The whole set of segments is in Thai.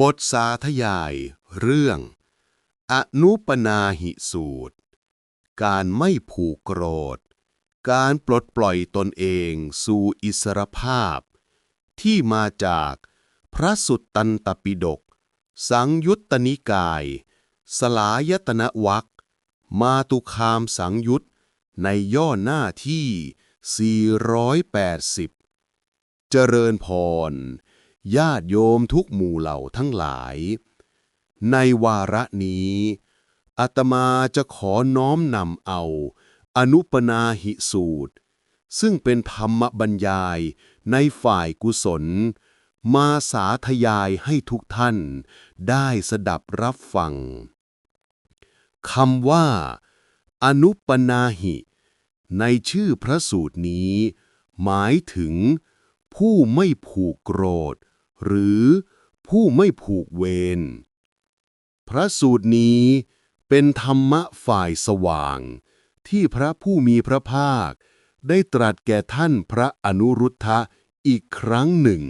บทสาธยายเรื่อง อนุปนาหิสูตร การไม่ผูกโกรธ การปลดปล่อยตนเองสู่อิสรภาพ ที่มาจากพระสุตตันตปิฎกสังยุตตนิกาย สลายตนะวักมาตุคามสังยุตในย่อหน้าที่ 480 เจริญพร ญาติโยมทุกหมู่เหล่าทั้งหลาย ในวาระนี้อาตมาจะขอน้อมนำเอา อนุปนาหิสูตร ซึ่งเป็นธรรมบรรยายในฝ่ายกุศล มาสาธยายให้ทุกท่านได้สดับรับฟังคำว่า อนุปนาหิ ในชื่อพระสูตรนี้ หมายถึงผู้ไม่ผูกโกรธ หรือผู้ไม่ผูกเวร พระสูตรนี้เป็นธรรมะฝ่ายสว่าง ที่พระผู้มีพระภาค ได้ตรัสแก่ท่านพระอนุรุทธะอีกครั้งหนึ่ง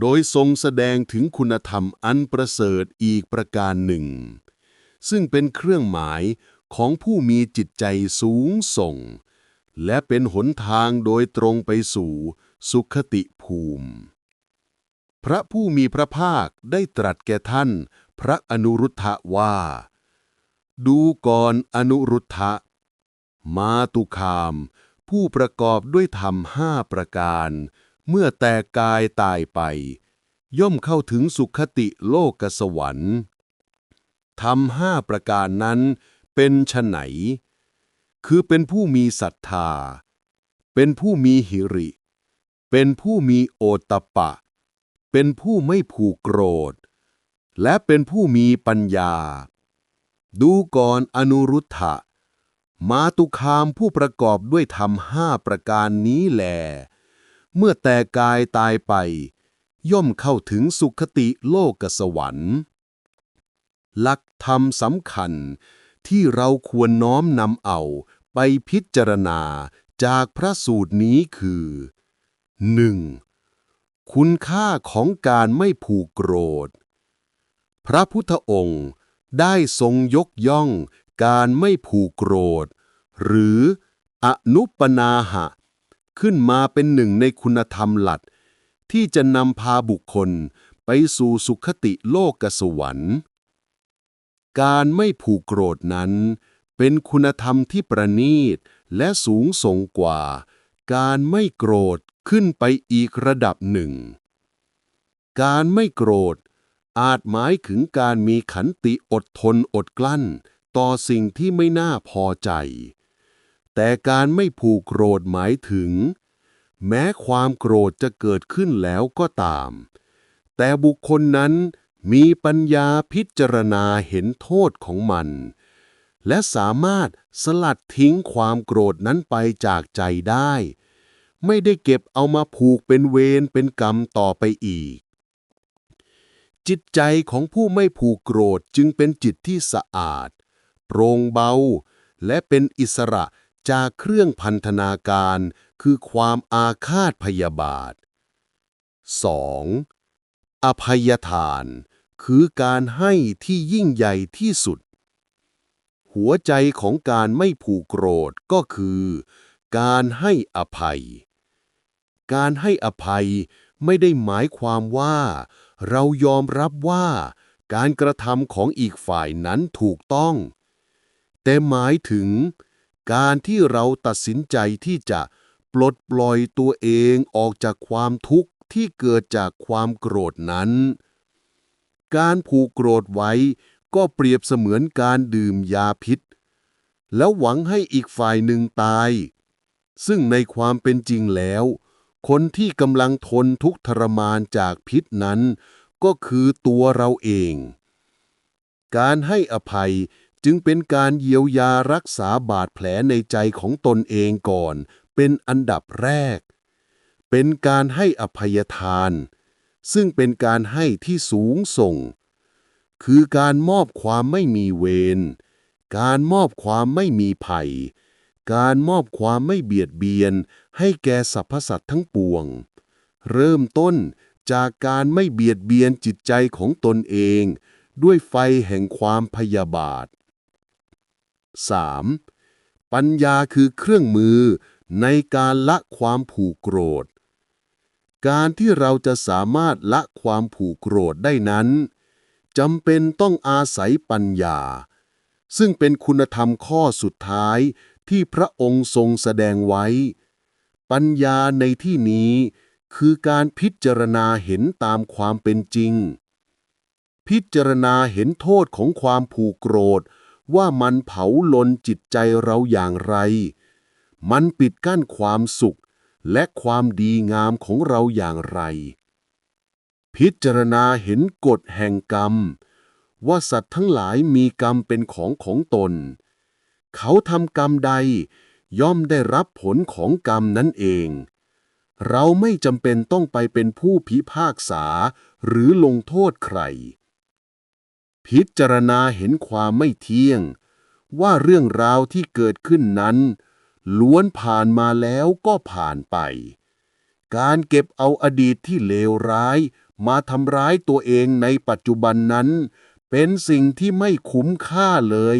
โดยทรงแสดงถึงคุณธรรมอันประเสริฐอีกประการหนึ่ง ซึ่งเป็นเครื่องหมายของผู้มีจิตใจสูงส่ง และเป็นหนทางโดยตรงไปสู่สุขติภูมิ พระผู้มีพระภาคได้ตรัสแก่ท่าน พระอนุรุทธะว่า ดูก่อนอนุรุทธะ มาตุคาม ผู้ประกอบด้วยธรรมห้าประการ เมื่อแต่กายตายไป ย่อมเข้าถึงสุขติโลกสวรรค์ธรรมห้าประการนั้นเป็นไฉนคือเป็นผู้มีศรัทธา เป็นผู้มีหิริ เป็นผู้มีโอตปปะ เป็นผู้ไม่ผูกโกรธ และเป็นผู้มีปัญญา ดูก่อนอนุรุทธะ มาตุคามผู้ประกอบด้วยธรรมห้าประการนี้แลเมื่อแต่กายตายไป ย่อมเข้าถึงสุขติโลกสวรรค์ หลักธรรมสำคัญที่เราควรน้อมนำเอาไปพิจารณาจากพระสูตรนี้คือ 1. คุณค่าของการไม่ผูกโกรธ พระพุทธองค์ได้ทรงยกย่องการไม่ผูกโกรธ หรืออนุปนาหะ ขึ้นมาเป็นหนึ่งในคุณธรรมหลัดที่จะนำพาบุคคลไปสู่สุขติโลกสวรรค์ การไม่ผูกโกรธนั้น เป็นคุณธรรมที่ประณีตและสูงส่งกว่า การไม่โกรธ ขึ้นไปอีกระดับหนึ่ง การไม่โกรธ อาจหมายถึงการมีขันติอดทนอดกลั้น ต่อสิ่งที่ไม่น่าพอใจ แต่การไม่ผูกโกรธหมายถึง แม้ความโกรธจะเกิดขึ้นแล้วก็ตาม แต่บุคคลนั้นมีปัญญาพิจารณาเห็นโทษของมัน และสามารถสลัดทิ้งความโกรธนั้นไปจากใจได้ ไม่ได้เก็บเอามาผูกเป็นเวรเป็นกรรมต่อไปอีก จิตใจของผู้ไม่ผูกโกรธจึงเป็นจิตที่สะอาด โปร่งเบา และเป็นอิสระจากเครื่องพันธนาการ คือความอาฆาตพยาบาท 2. อภัยทาน คือการให้ที่ยิ่งใหญ่ที่สุด หัวใจของการไม่ผูกโกรธก็คือ การให้อภัย การให้อภัยไม่ได้หมายความว่า เรายอมรับว่า การกระทำของอีกฝ่ายนั้นถูกต้อง แต่หมายถึง การที่เราตัดสินใจที่จะปลดปล่อยตัวเองออกจากความทุกข์ที่เกิดจากความโกรธนั้น การผูกโกรธไว้ก็เปรียบเสมือนการดื่มยาพิษ แล้วหวังให้อีกฝ่ายหนึ่งตาย ซึ่งในความเป็นจริงแล้ว คนที่กำลังทนทุกทรมานจากพิษนั้น ก็คือตัวเราเอง การให้อภัยจึงเป็นการเยียวยารักษาบาดแผลในใจของตนเองก่อน เป็นอันดับแรก เป็นการให้อภัยทาน ซึ่งเป็นการให้ที่สูงส่ง คือการมอบความไม่มีเวร การมอบความไม่มีภัย การมอบความไม่เบียดเบียน ให้แก่สรรพสัตว์ทั้งปวง เริ่มต้นจากการไม่เบียดเบียนจิตใจของตนเอง ด้วยไฟแห่งความพยาบาท 3. ปัญญาคือเครื่องมือในการละความผูกโกรธ การที่เราจะสามารถละความผูกโกรธได้นั้นจำเป็นต้องอาศัยปัญญา ซึ่งเป็นคุณธรรมข้อสุดท้าย ที่พระองค์ทรงแสดงไว้ ปัญญาในที่นี้คือการพิจารณาเห็นตามความเป็นจริง พิจารณาเห็นโทษของความผูกโกรธ ว่ามันเผาลนจิตใจเราอย่างไร มันปิดกั้นความสุขและความดีงามของเราอย่างไร พิจารณาเห็นกฎแห่งกรรม ว่าสัตว์ทั้งหลายมีกรรมเป็นของของตน เขาทำกรรมใด ย่อมได้รับผลของกรรมนั้นเอง เราไม่จำเป็นต้องไปเป็นผู้พิพากษาหรือลงโทษใคร พิจารณาเห็นความไม่เที่ยง ว่าเรื่องราวที่เกิดขึ้นนั้น ล้วนผ่านมาแล้วก็ผ่านไป การเก็บเอาอดีตที่เลวร้ายมาทำร้ายตัวเองในปัจจุบันนั้น เป็นสิ่งที่ไม่คุ้มค่าเลย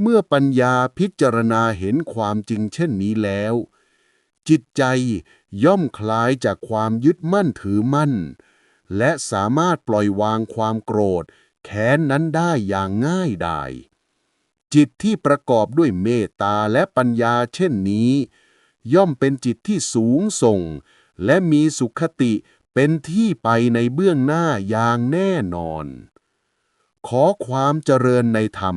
เมื่อปัญญาพิจารณาเห็นความจริงเช่นนี้แล้ว จิตใจย่อมคลายจากความยึดมั่นถือมั่น และสามารถปล่อยวางความโกรธ แค้นนั้นได้อย่างง่ายดายจิตที่ประกอบด้วยเมตตาและปัญญาเช่นนี้ ย่อมเป็นจิตที่สูงส่ง และมีสุขติเป็นที่ไปในเบื้องหน้าอย่างแน่นอน ขอความเจริญในธรรม